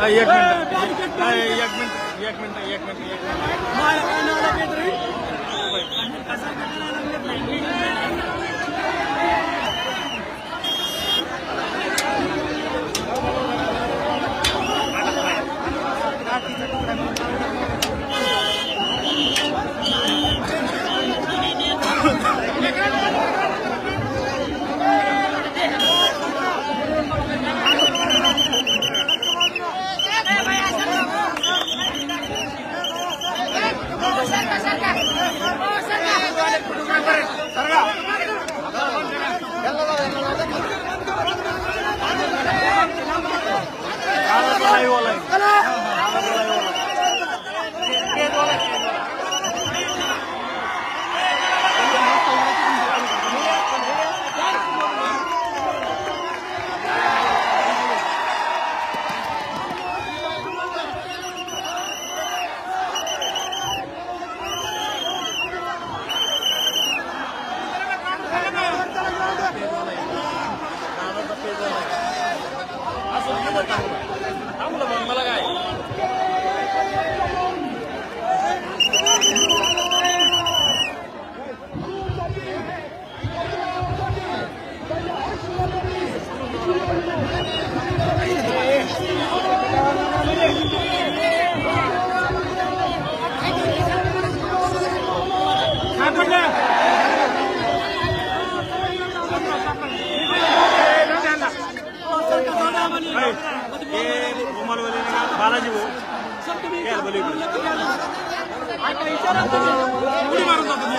एक मिनिट. एक मिनिट एक मिनिट एक मिनिट एक मिनिट. लाईव्ह आलाय थांबलं मग मला काय बालाजी भाऊ बोलू इकडे. उडी मारून जातो मी.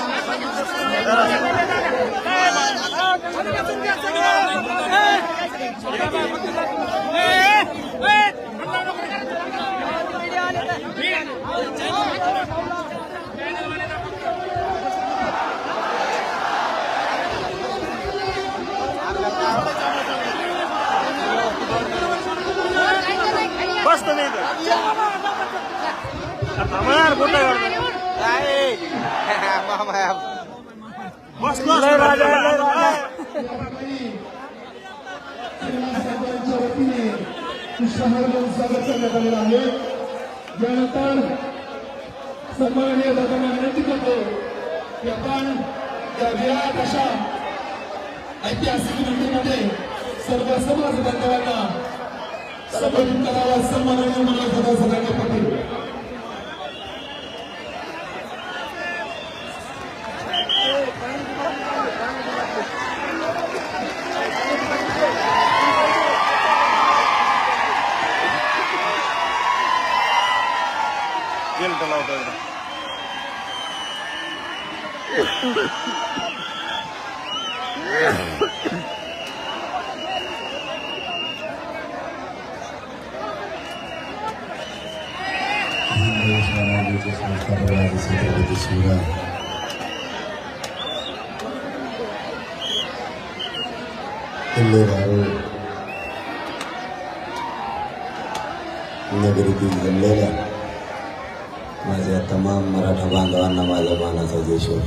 बस तुम्ही इथं. थांबा यार, कुठं आहे वाटतं? बस, बस. सरपंचांच्या वतीने कृष्णहरमन स्वागत करण्यात आलेलं आहे यानंतर सन्माननीय दादांना विनंती करतो की आपण या विराट अशा ऐतिहासिक नदीमध्ये सर्व समाज बांधवांना सन्माननीय मला सदा सदांना पाटील. मराठा बांधवांना माझ्या मानाचा देशोर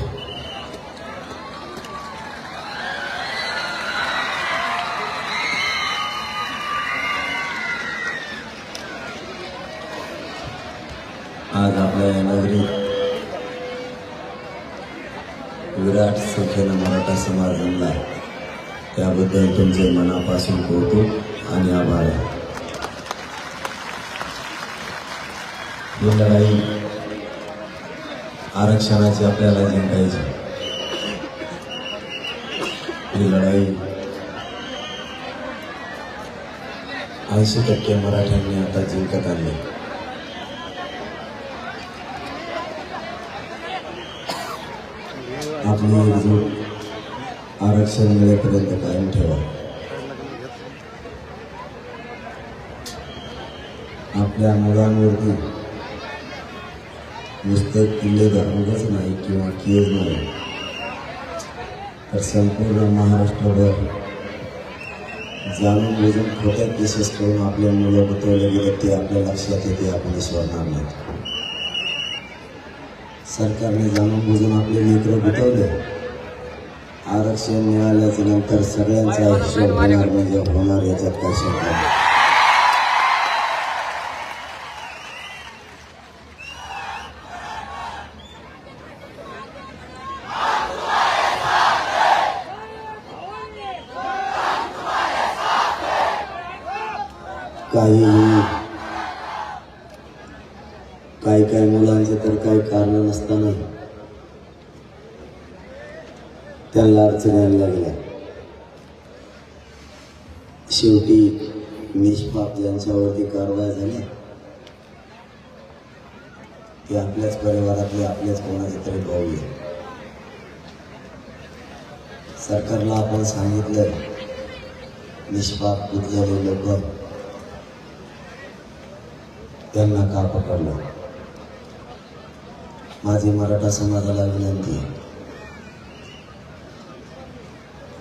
आज आपल्या या नगरीत विराट संख्येनं मराठा समाज जमला त्याबद्दल तुमचे मनापासून कौतुक आणि आभार आहे. ही लढाई आरक्षणाची आपल्याला जिंकायची ही लढाई ऐंशी टक्के मराठ्यांनी आता जिंकत आणली आपली एकजूट आरक्षण मिळेपर्यंत कायम ठेवा. आपल्या मुलांवरती नुसतं किल्ले धर्मच नाही किंवा केज नाही. तर संपूर्ण महाराष्ट्रभर जाणून बुजून खोट्या केसेस करून आपल्या मुलं बतवले गेले ते आपल्या लक्षात येते आपण विसरणार नाहीत. सरकारने जाणून बुजून आपले लेकरं बुतवले आरक्षण मिळाल्याच्या नंतर सगळ्यांचा हिशोब होणार म्हणजे होणार याच्यात काय शंका नाही. काही काही काही मुलांचे तर काही असताना त्यांना अडचणी आणल्या लागल्या. शेवटी निष्पाप ज्यांच्यावरती कारवाई झाली ते आपल्याच परिवारातले आपल्याच कोणाचे तरी भाऊ आहे सरकारला आपण सांगितलं निष्पाप बुद्धलेले लोक त्यांना का पकडलं? माझी मराठा समाजाला विनंती आहे.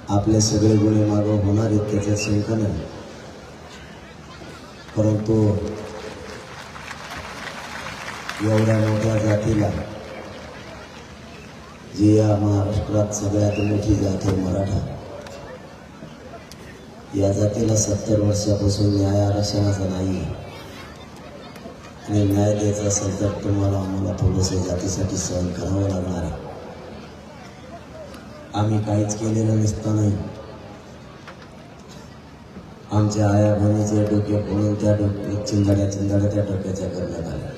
आपले सगळे गुन्हे मागं होणार आहेत नाही परंतु एवढ्या मोठ्या जातीला, जी या महाराष्ट्रात सगळ्यात मोठी जात मराठा, या जातीला सत्तर वर्षापासून न्याय आरक्षणाचा नाही आहे आणि न्याय द्यायचा असेल तर तुम्हाला आम्हाला थोडंसं जातीसाठी सहन करावं लागणार आहे. आम्ही काहीच केलेलं नसतानाही आमच्या आया बहिणीचे डोके फोडून त्या डोके चिंदाड्या चिंदाड्या त्या डोक्याच्या करण्यात आल्या.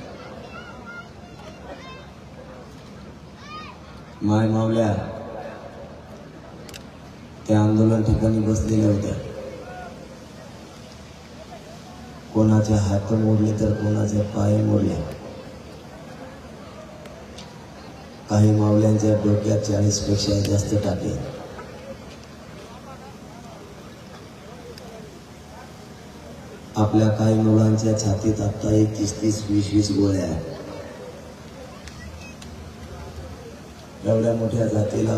माय मावल्या त्या आंदोलन ठिकाणी बसलेल्या होत्या. कोणाचे हात मोडले तर कोणाचे पाय मोडले काही मावल्यांच्या डोक्यात चाळीसपेक्षा जास्त टाके. आपल्या काही मुलांच्या छातीत आत्ताही तीस तीस वीस वीस गोळ्या. आहेत एवढ्या मोठ्या जातीला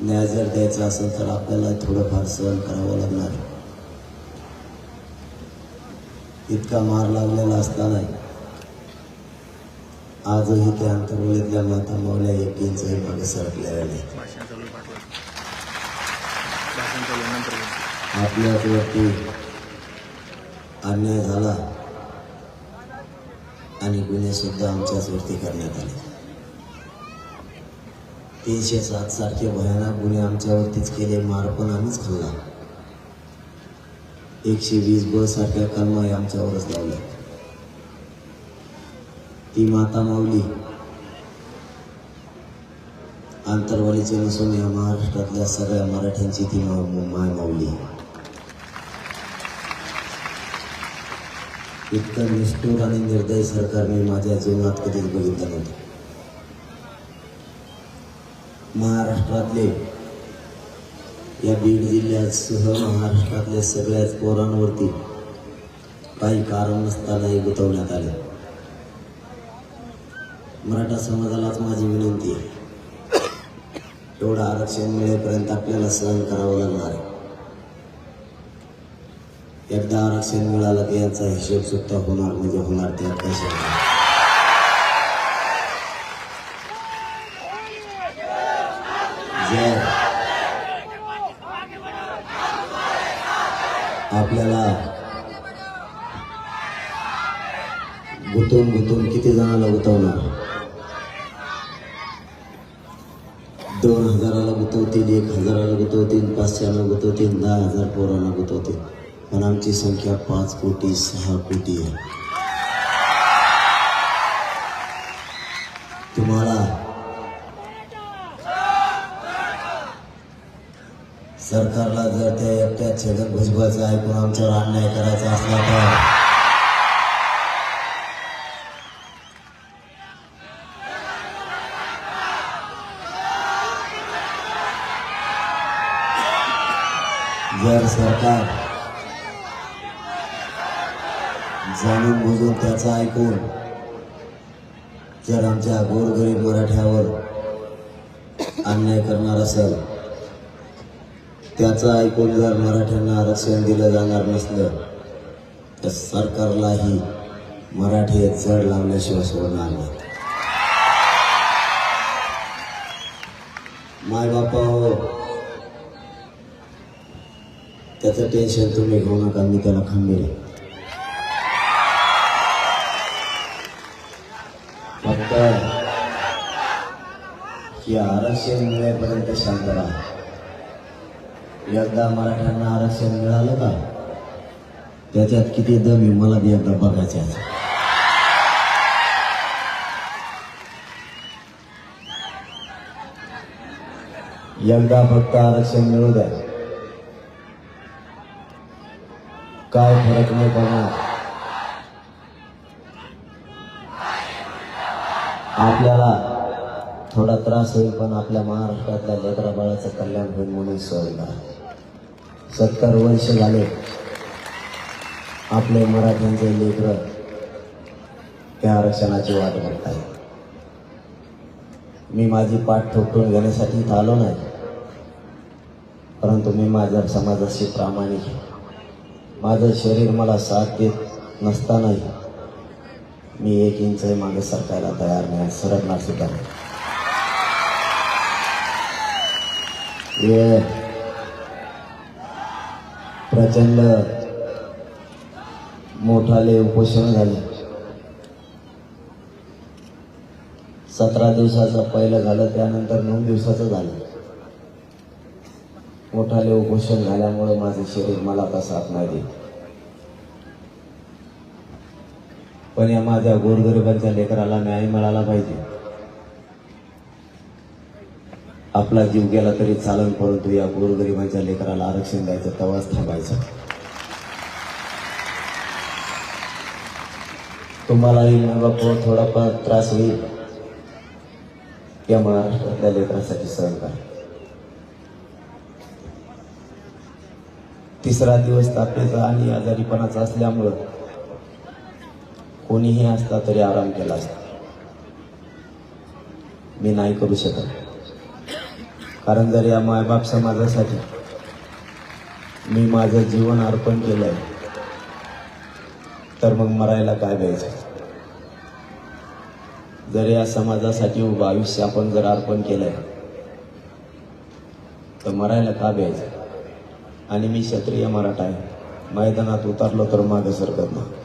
न्याय जर द्यायचा असेल तर आपल्याला थोडंफार सहन करावं लागणार आहे. इतका मार लागलेला असताना आजही त्या अंतर्गोलीतल्या माता मावल्या एक मागे सरकलेल्या नाही भाषण अन्याय झाला आणि गुन्हे सुद्धा आमच्याच वरती करण्यात आले. तीनशे सात सारखे भयानक गुन्हे आमच्यावरतीच केले मार पण आम्हीच खाल्ला. एकशे वीस ब सारख्या कलमाही आमच्यावरच लावल्या. ती माता माऊली आंतरवालीचे नसून या महाराष्ट्रातल्या सगळ्या मराठ्यांची ती मा- माय माऊली. इतकं निष्ठूर आणि निर्दयी सरकार मी माझ्या जीवनात कधीच बघितलं नव्हतं. महाराष्ट्रातले या बीड जिल्ह्यासह महाराष्ट्रातल्या सगळ्याच पोरांवरती काही कारण नसतानाही गुंतवण्यात आले. मराठा समाजालाच माझी विनंती आहे. एवढं आरक्षण मिळेपर्यंत आपल्याला सहन करावं लागणार आहे. एकदा आरक्षण मिळालं की याचा हिशेब सुद्धा होणार म्हणजे होणार त्यात काही Yeah नाही. जर आपल्याला गुतून गुतून किती जणाला गुतवणार? दोन हजाराला गुतवतील एक हजाराला गुतवतील पाचशेला गुतवतील दहा हजार पोरांना गुतवतील. पण आमची संख्या पाच कोटी सहा कोटी आहे तुम्हाला सरकारला जर त्या एकट्या छगन भुजबळचा ऐकून आमच्यावर अन्याय करायचा असला तर? जर सरकार जाणून बुजून त्याचं ऐकून जर आमच्या गोरगरीब मराठ्यावर अन्याय करणार असेल त्याचं ऐकून जर मराठ्यांना आरक्षण दिलं जाणार नसलं तर सरकारलाही मराठी चढ लावल्याशिवाय सोडणार नाही. माय बापा हो त्याचं टेन्शन तुम्ही घेऊ नका मी त्याला खंबीर फक्त की आरक्षण मिळेपर्यंत शांत राहा. एकदा मराठ्यांना आरक्षण मिळालं का? त्याच्यात किती दम आहे मला बी एकदा बघायचे यंदा एकदा फक्त आरक्षण मिळू द्या. काय फरक नाही पडणार. आपल्याला थोडा त्रास होईल पण आपल्या महाराष्ट्रातल्या लेकरा बाळाचं कल्याण होईल म्हणून सोयला सत्तर वर्ष झाले आपले मराठ्यांचे लेकर त्या आरक्षणाची वाट बघत आहे मी माझी पाठ ठोकून घेण्यासाठी इथं आलो नाही परंतु मी माझ्या समाजाशी प्रामाणिक माझं शरीर मला साथ देत नसतानाही मी एक इंच मागे सरकायला तयार नाही सरकणार सुद्धा नाही. प्रचंड मोठाले उपोषण झाले. सतरा दिवसाचं पहिलं झालं त्यानंतर नऊ दिवसाचं झालं. मोठाले उपोषण झाल्यामुळे माझं शरीर मला आता साथ नाही देत. पण या माझ्या गोरगरिबांच्या लेकराला न्याय मिळाला पाहिजे. आपला जीव गेला तरी चालन परंतु या गोरगरिबांच्या लेकराला आरक्षण द्यायचं तेव्हाच थांबायचं. तुम्हालाही बाबा थोडाफार त्रास होईल. या महाराष्ट्रातल्या लेकरासाठी सहन करा. तिसरा दिवस तापेचा आणि आजारीपणाचा असल्यामुळं कोणीही असला तरी आराम केला असता. मी नाही करू शकत. कारण जर या मायबाप समाजासाठी मी माझं जीवन अर्पण केलंय तर मग मरायला काय द्यायचं? जर या समाजासाठी उभं आयुष्य आपण जर अर्पण केलंय तर मरायला का द्यायचं? आणि मी क्षत्रिय मराठा आहे मैदानात उतरलो तर मागे सरकत नाही.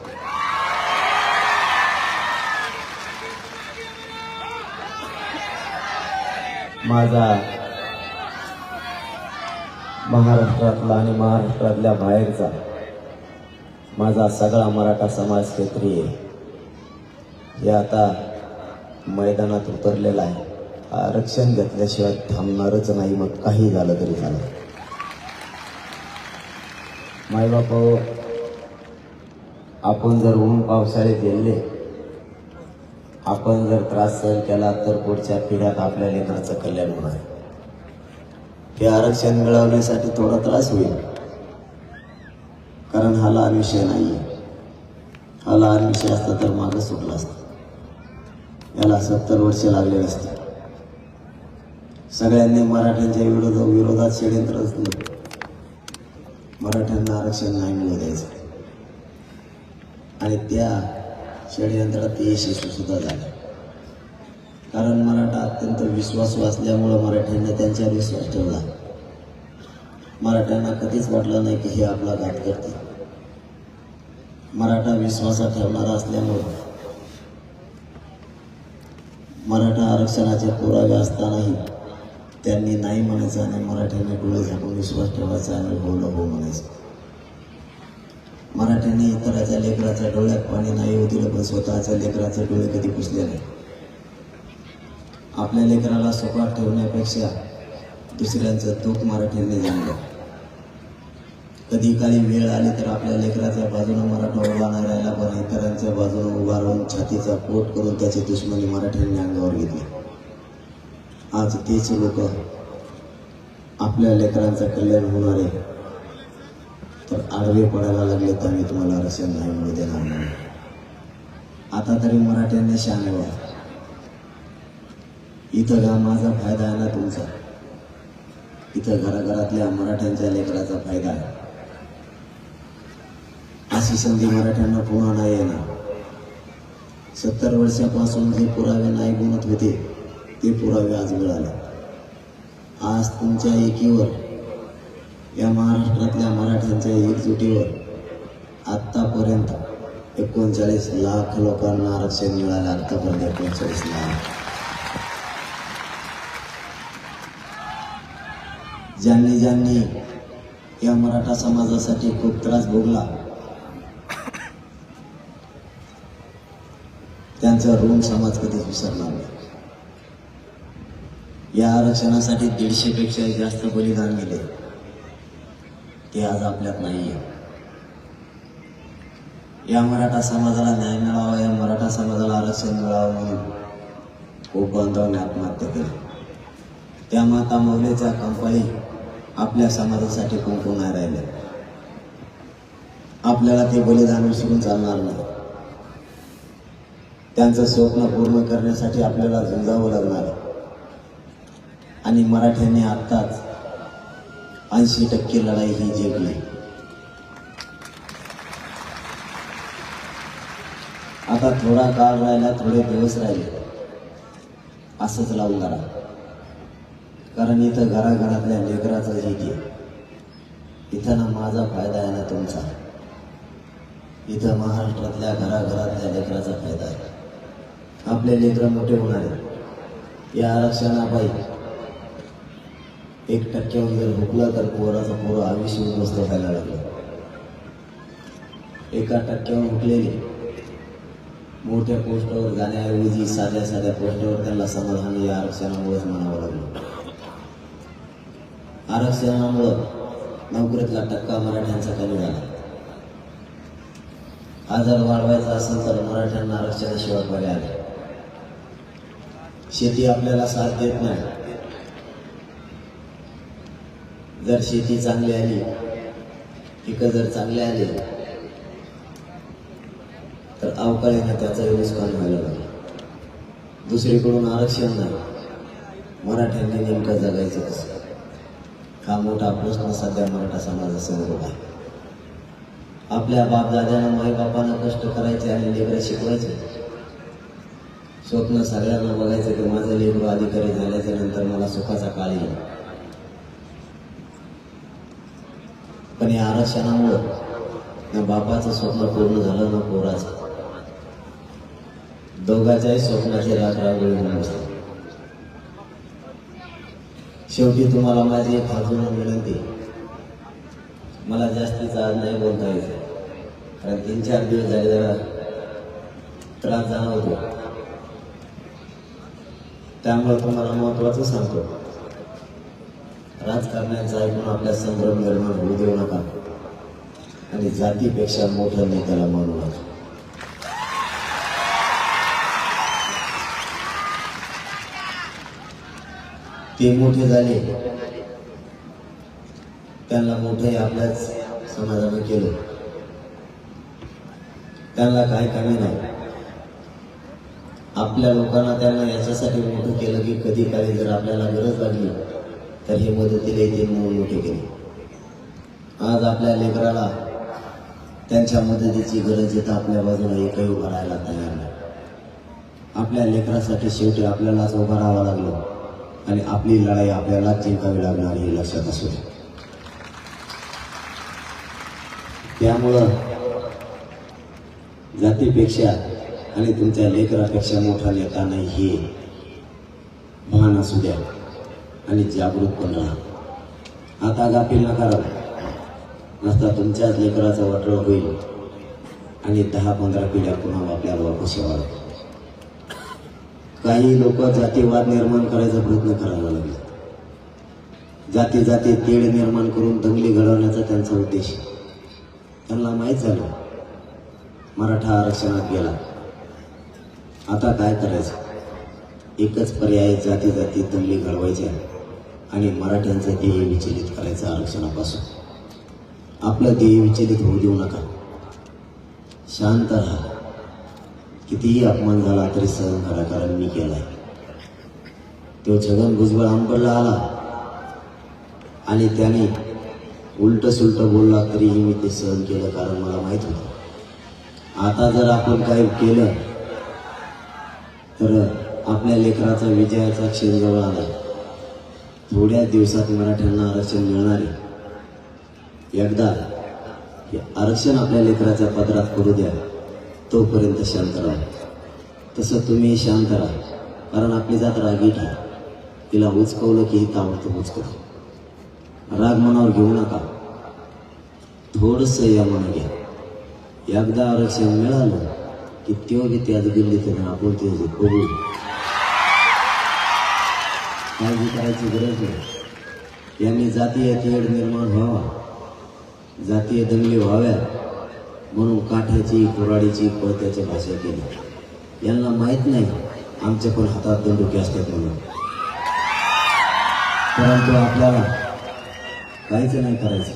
माझा महाराष्ट्रातला आणि महाराष्ट्रातल्या बाहेरचा माझा सगळा मराठा समाज क्षेत्रीय हे आता मैदानात उतरलेला आहे. आरक्षण घेतल्याशिवाय थांबणारच नाही मग काही झालं तरी झालं मायबाप आपण जर ऊन पावसाळ्यात गेले आपण जर त्रास सहन केला तर पुढच्या पिढ्यात आपल्या लेकराचं कल्याण होणार. हे आरक्षण मिळवण्यासाठी थोडा त्रास होईल. कारण हा लहान विषय नाही हा लहान विषय असता तर मागं सुटला असता. याला सत्तर वर्ष लागले असते सगळ्यांनी मराठ्यांच्या विरोध विरोधात षडयंत्र असलं मराठ्यांना आरक्षण नाही मिळू द्यायचं. आणि त्या षडयंत्रात यशस्वी सुद्धा झाले. कारण मराठा अत्यंत विश्वासू असल्यामुळं मराठ्यांनी त्यांच्यावर विश्वास ठेवला. मराठ्यांना कधीच वाटलं नाही की हे आपला घात करते मराठा विश्वासात ठेवणारा असल्यामुळं मराठा आरक्षणाचे पुरावे असतानाही त्यांनी नाही म्हणायचं आणि मराठ्यांनी डोळे झाकून विश्वास ठेवायचा आणि हो न हो म्हणायचं. मराठ्यांनी इतराच्या लेकराच्या डोळ्यात पाणी नाही होतील पण स्वतःच्या लेकराचे डोळे कधी पुसले नाही. आपल्या लेकराला सुखात ठेवण्यापेक्षा दुसऱ्यांचं दुःख मराठ्यांनी जाणलं. कधी काही वेळ आली तर आपल्या लेकराच्या बाजूनं मराठा उभा नाही राहिला पण इतरांच्या बाजूनं उभा राहून छातीचा पोट करून त्याची दुश्मनी मराठ्यांनी अंगावर घेतली. आज तेच लोक आपल्या लेकरांचं कल्याण होणार. आहे तर आडवे पडायला लागले तर मी तुम्हाला आरक्षण नाही मिळू देणार नाही आता तरी मराठ्यांनी शाने व्हा इथं का माझा फायदा आहे ना तुमचा? इथं घराघरातल्या मराठ्यांच्या लेकराचा फायदा आहे. अशी संधी मराठ्यांना पुन्हा नाही येणार. सत्तर वर्षापासून जे पुरावे नाही गुणत होते ते पुरावे आज मिळाले. आज तुमच्या एकीवर या महाराष्ट्रातल्या मराठ्यांच्या एकजुटीवर आत्तापर्यंत एकोणचाळीस लाख लोकांना आरक्षण मिळालं आत्तापर्यंत एकोणचाळीस लाख. ज्यांनी ज्यांनी या मराठा समाजासाठी खूप त्रास भोगला त्यांचा ऋण समाज कधीच विसरणार नाही. या आरक्षणासाठी दीडशे पेक्षा जास्त बलिदान गेले ते आज आपल्यात नाही या मराठा समाजाला न्याय मिळावा या मराठा समाजाला आरक्षण मिळावं म्हणून खूप बांधवांनी आत्महत्या केली. त्या माता मौलेच्या कंपनी आपल्या समाजासाठी कुंकू नाही राहिले? आपल्याला ते बलिदान विसरून चालणार नाही. त्यांचं स्वप्न पूर्ण करण्यासाठी आपल्याला झुंजावं लागणार आहे. आणि मराठ्यांनी आत्ताच ऐंशी टक्के लढाई ही जिंकली. आता थोडा काळ राहिला थोडे दिवस राहिले. असंच लावून धरा. कारण इथं घराघरातल्या लेकराचं हित आहे. इथं ना माझा फायदा आहे ना तुमचा. इथं महाराष्ट्रातल्या घराघरातल्या लेकराचा फायदा आहे. आपले लेकरं मोठे होणार आहेत. या आरक्षणाबाई एक टक्क्यावर जर हुकला तर पोराचं पोरं आयुष्य उद्ध्वस्त व्हायला लागलं. एका टक्क्यावर हुकलेले मोठ्या पोस्टवर जाण्याऐवजी साध्या साध्या पोस्टवर त्यांना समाधान या आरक्षणामुळेच म्हणावं लागलं. आरक्षणामुळं नोकरीतला टक्का मराठ्यांचा कमी झाला. आजार वाढवायचा असेल तर मराठ्यांना आरक्षणाशिवाय पर्याय शेती आपल्याला साथ देत नाही. जर शेती चांगली आली पिकं जर चांगली आली तर अवकाळीनं त्याचा नुकसान व्हायला लागलं. दुसरीकडून आरक्षण नाही. मराठ्यांनी नेमकं जगायचं कसं? हा मोठा प्रश्न सध्या मराठा समाजासमोर उभा आहे. आपल्या बापदाद्यानं माईबापानं कष्ट करायचे आणि लेकरं शिकवायचे. स्वप्न सगळ्यांना बघायचं की माझं लेकरू अधिकारी झाल्याच्यानंतर मला सुखाचा काळ येईल. पण या आरक्षणामुळं ना बापाचं स्वप्न पूर्ण झालं ना पोराचं. दोघाच्याही स्वप्नाची राख होऊन बसली. शेवटी तुम्हाला माझी एक अजून विनंती मला जास्तीचा आज नाही बोलता येत. कारण तीन चार दिवस झाले जरा त्रास जाणवतो त्यामुळे तुम्हाला महत्वाचं सांगतो. राजकारण्याचा ऐकून आपल्या संभ्रम निर्माण होऊ देऊ नका. आणि जातीपेक्षा मोठं नेत्याला मानू नका. ते मोठे झाले. त्यांना मोठे आपल्याच समाजानं केलं. त्यांना काय कमी नाही. आपल्या लोकांना त्यांना याच्यासाठी मोठं केलं की कधी काही जर आपल्याला गरज लागली तर हे मदतीला ते मोठे केले. आज आपल्या लेकराला त्यांच्या मदतीची गरज येतं आपल्या बाजूला एकही उभा राहायला तयार नाही. आपल्या लेकरासाठी शेवटी आपल्यालाच उभं राहावं लागलं. आणि आपली लढाई आपल्याला जिंकावी लागणार हे लक्षात असू द्या त्यामुळं जातीपेक्षा आणि तुमच्या लेकरापेक्षा मोठा नेता नाही हे भान असू द्या आणि जागृत पण राहा. आता गाफील नका राहू. नसता तुमच्याच लेकराचं वाटळ होईल आणि दहा पंधरा पिढ्या पुन्हा आपल्याला वापस यावं काही लोक जातीवाद निर्माण करायचा प्रयत्न करायला लागले. जाती जाती तेढ निर्माण करून दंगली घडवण्याचा त्यांचा उद्देश. त्यांना माहीत झालं. मराठा आरक्षणात गेला. आता काय करायचं? एकच पर्याय जाती जाती दंगली घडवायच्या आणि मराठ्यांचं ध्येय विचलित करायचं आरक्षणापासून. आपलं ध्येय विचलित होऊ देऊ नका. शांत राहा. कितीही अपमान झाला तरी सहन करा कारण मी केलाय. तो छगन भुजबळ आंबडला आला. आणि त्याने उलट सुलट बोलला तरीही मी ते सहन केलं कारण मला माहीत होतं. आता जर आपण काही केलं तर आपल्या लेकराचा विजयाचा क्षण जवळ आला. थोड्या दिवसात मराठ्यांना आरक्षण मिळणार आहे. एकदा हे आरक्षण आपल्या लेकराच्या पदरात करू द्या. तोपर्यंत शांत राहा. तसं तुम्ही शांत राहा. कारण आपली जात रागीट आहे. तिला उचकवलं की ताबडतोब उचकतो राग मनावर घेऊ नका. थोडस या मन घ्या. एकदा आरक्षण मिळालं की त्यो बी त्याच गेली आहे आपण ते बघू. काळजी करायची गरज नाही. यांनी जातीय तेढ निर्माण व्हावा. जातीय दंगली व्हाव्या म्हणून काठ्याची कुराडीची पळत्याची भाषा केली. यांना माहीत नाही आमच्या पण हातात दंडुके असतात म्हणून. परंतु आपल्याला काहीच नाही करायचं.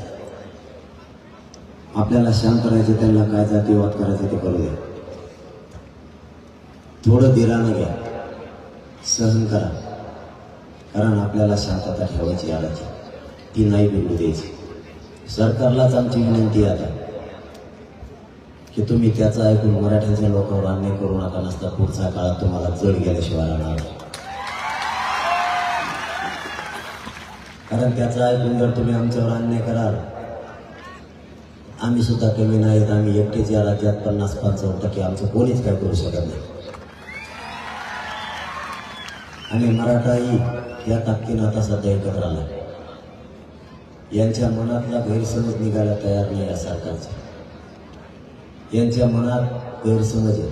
आपल्याला शांत राहायचं त्यांना काय जातीवाद करायचं ते करू द्या. थोडं धीरानं घ्या. सहन करा. कारण आपल्याला शांतता ठेवायची आडाची. ती नाही बिघडू द्यायची. सरकारलाच आमची विनंती आता. की तुम्ही त्याचं ऐकून मराठ्यांच्या लोकांवर अन्याय करू नका नसता पुढच्या काळात तुम्हाला जड गेल्याशिवाय राहणार कारण त्याचं ऐकून जर तुम्ही आमच्यावर अन्याय कराल आम्ही सुद्धा कमी नाहीत आम्ही एकटेच या राज्यात पन्नास पंचावन्न टक्के आमचं कोणीच काय करू शकत नाही. आणि मराठाही या ताकदीनं आता सध्या एकत्र आला यांच्या मनातला गैरसमज निघायला तयार नाही या सरकारचा. यांच्या मनात गैरसमज आहे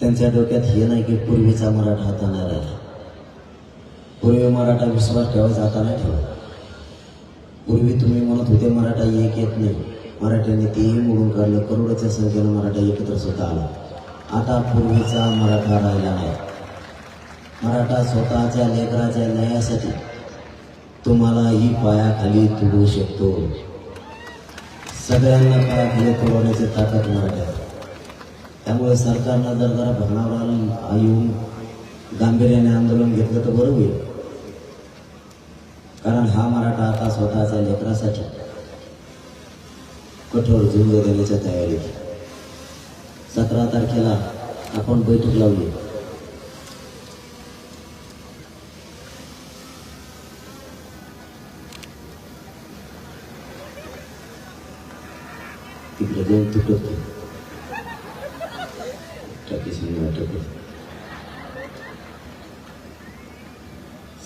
त्यांच्या डोक्यात हे नाही की पूर्वीचा मराठा आता नाही राहिला. पूर्वी मराठा विश्वास ठेवायचा आता नाही ठेवा पूर्वी तुम्ही म्हणत होते मराठा एक येत नाही. मराठ्याने तेही मोडून काढलं. करोडाच्या संख्येनं मराठा एकत्र स्वतः आला. आता पूर्वीचा मराठा राहिला नाही. मराठा स्वतःच्या लेकराच्या न्यायासाठी तुम्हालाही पायाखाली तुडू शकतो. सगळ्यांना पायाखाली तुडवण्याची ताकद मराठ्यात त्यामुळे सरकारनं जर जरा भरणावर आलं येऊन गांभीर्याने आंदोलन घेतलं तर बरं होईल. कारण हा मराठा आता स्वतःच्या लेकरासाठी कठोर झुंज देण्याच्या तयारीत सतरा तारखेला आपण बैठक लावली. तिकडे जाऊन तुटत टाकीस वाटत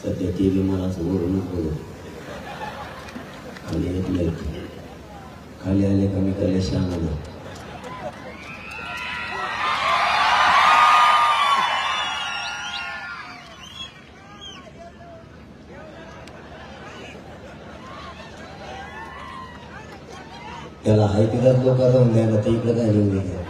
सध्या ती बी मला समोरूनच बोलत खाली येत नाही खाली आले का मी त्याला शान त्याला हाय तिथं लोक जाऊन द्यायला ते इकडं काय लिहून द्यायचं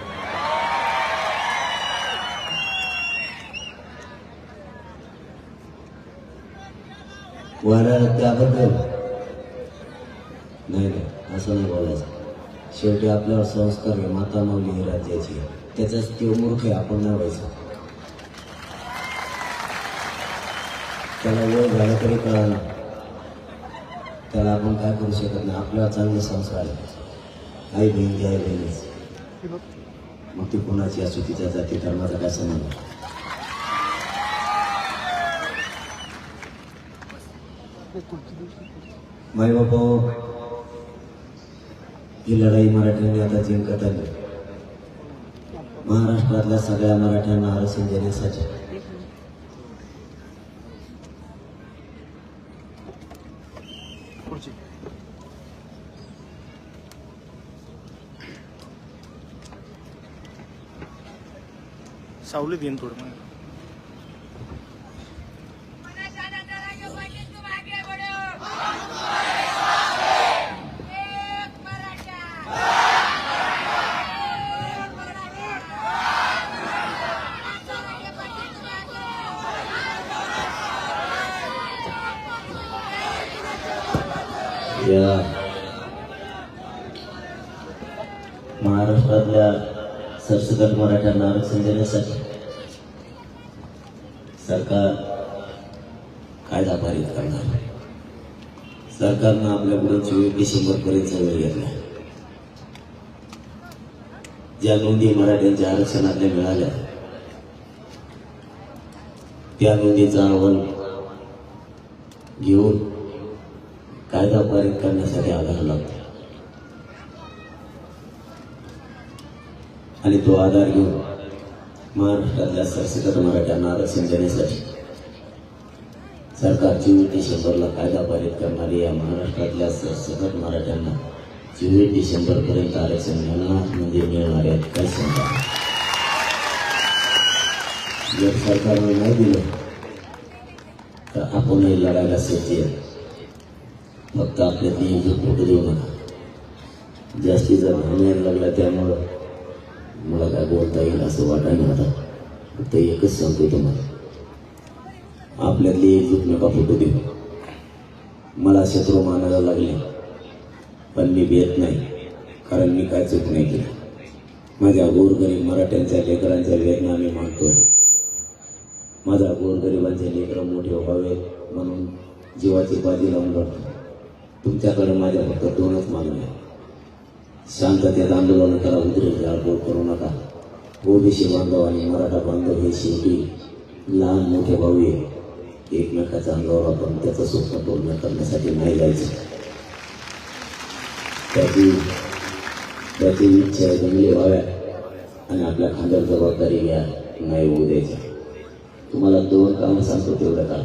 वाऱ्याला त्याबद्दल? नाही नाही असं नाही बोलायचं. शेवटी आपल्यावर संस्कार आहे माता माऊली ही राज्याची त्याच्याच त्याचाच तो मूर्ख आहे आपण नाही व्हायचं. त्याला वेळ झाला तरी कळाला. त्याला आपण काय करू शकत नाही आपल्याला चांगले संस्कार आहे आई बहीण ती आई बहीणच मग ती कोणाची असू तिच्या जाती धर्माचा काय संबंध? माय बापा ही लढाई मराठ्यांनी आता जिंकत आली. महाराष्ट्रातल्या सगळ्या मराठ्यांना आरक्षण देण्यासाठी. सावलीत येईन थोडं मग. या महाराष्ट्रातल्या सरसकट मराठ्यांना आरक्षण देण्यासाठी सरकार कायदा पारित करणार सरकारनं आपल्या पुढे चोवीस डिसेंबर पर्यंत वेळ घेतला ज्या नोंदी मराठ्यांच्या आरक्षणातल्या मिळाल्या त्या नोंदीचा अहवाल घेऊन कायदा पारित करण्यासाठी आधार लागतो आणि तो आधार घेऊन महाराष्ट्रातल्या सरसकट मराठ्यांना आरक्षण देण्यासाठी सरकार चोवीस शंभरला कायदा पारित करणारी या महाराष्ट्रातल्या सरसकट मराठ्यांना चोवीस डिसेंबर पर्यंत आरक्षण मिळणार म्हणजे मिळणार आहेत काय सांगा जर सरकारने नाही दिलं तर आपणही लढायला सज्ज आहे. फक्त आपल्यातली एकजूट फुटू देऊ नका. जास्तीचा भावनेर लागला त्यामुळं मला काय बोलता येईल असं वाटायला आता. फक्त एकच सांगतो तुम्हाला. आपल्यातली एकजूट नका फुटू देऊ? मला शत्रू मानायला लागले. पण मी भेट नाही कारण मी काय चूक नाही केली. माझ्या गोरगरीब मराठ्यांच्या लेकरांच्या वेदना मी मानतोय. माझ्या गोरगरिबांचे लेकरं मोठे व्हावे म्हणून जीवाची बाजी लावून लढतो तुमच्याकडे माझ्या फक्त दोनच मागण्या आहेत. शांततेत आंदोलन करा उद्रेक जाळपोळ करू नका. ओबीसी बांधव आणि मराठा बांधव हे शेवटी लहान मोठे भाऊ आहे. एकमेकाच्या अंगावर आपण त्याचं स्वप्न पूर्ण करण्यासाठी नाही जायचं. त्याची त्याची इच्छा जमली व्हाव्या आणि आपल्या खांद्यावर जबाबदारी घ्या नाही होऊ द्यायच्या तुम्हाला दोन कामं सांगतो तेवढं करा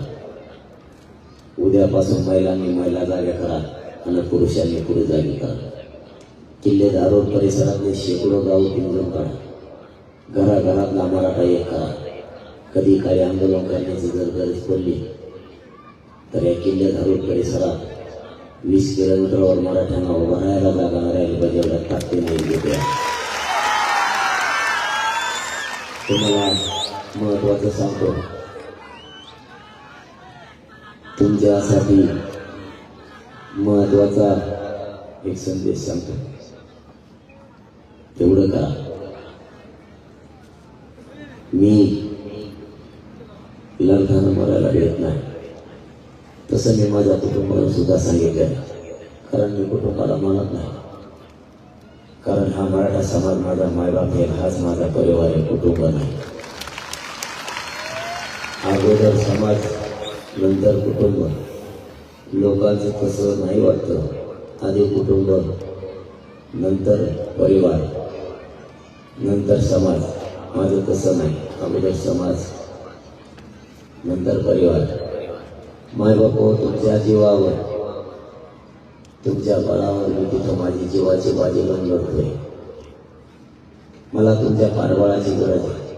उद्यापासून महिलांनी महिला जाग्या करा आणि पुरुषांनी पुढे जागी करा. किल्ले दारोड परिसरातले शेकडो गाव पिंजून काढा घराघरातला मराठा एक करा. कधी काही आंदोलन करण्याची जर गरज पडली तर या किल्ले दारोड परिसरात वीस किलोमीटरवर मराठ्यांना उभं राहायला जागा नाही राहिली पाहिजे एवढ्या तुम्हाला महत्वाचं सांगतो. तुमच्यासाठी महत्त्वाचा एक संदेश सांगतो. तेवढं का? मी लग्नानं मरायला देत नाही. तसं मी माझ्या कुटुंबाला सुद्धा सांगितलं कारण मी कुटुंबाला मानत नाही. कारण हा मराठा समाज माझा मायबाप आहे हाच माझा परिवार आहे कुटुंब नाही. अगोदर समाज नंतर कुटुंब. लोकांचं तसं नाही वाटतं. आधी कुटुंब नंतर परिवार. नंतर समाज. माझं तसं नाही. अगोदर समाज नंतर परिवार. मायबाप हो, तुमच्या जीवावर तुमच्या बळावर मी तिथं माझी जीवाची बाजी लावून लढतोय मला तुमच्या पाठबळाची गरज आहे.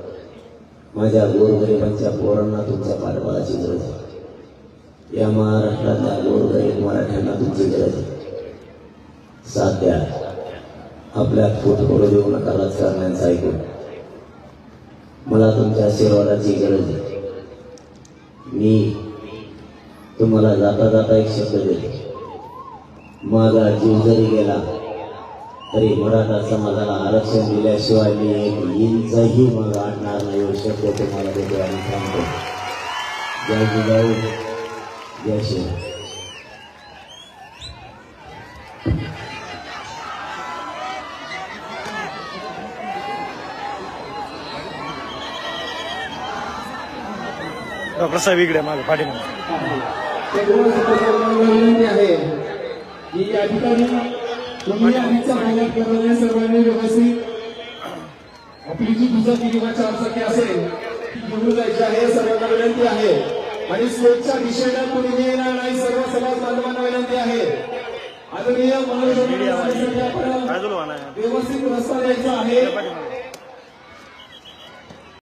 माझ्या गोरगरिबांच्या पोरांना तुमच्या पाठबळाची गरज आहे. या महाराष्ट्रातल्या गोरगरीब मराठ्यांना तुमची गरज आहे. साथ द्या. आपल्यात फूट पडू देऊ नका राजकारण्यांचं ऐकून. मला तुमच्या आशीर्वादाची गरज आहे. मी तुम्हाला जाता जाता एक शब्द देतो. माझा जीव जरी गेला तरी मराठा समाजाला आरक्षण दिल्याशिवाय मी एक इंचही मग आणणार नाही शब्द तुम्हाला देतो आणि सांगतो जय जिजाऊ जय शिवाय साहेब इकडे मागे पाठीमागे. आहे की या ठिकाणी तुम्ही आधीच्या महिन्यात करणाऱ्या सर्वांनी व्यवस्थित आपली जी दुचाकी किंवा चारचाकी असेल ती घेऊन जायची आहे. सर्वांना विनंती आहे आणि स्टेजच्या दिशेनं कोणी येणार नाही सर्व समाज बांधवांना विनंती आहे आदरणीय म्हणा व्यवस्थित रस्ता द्यायचा आहे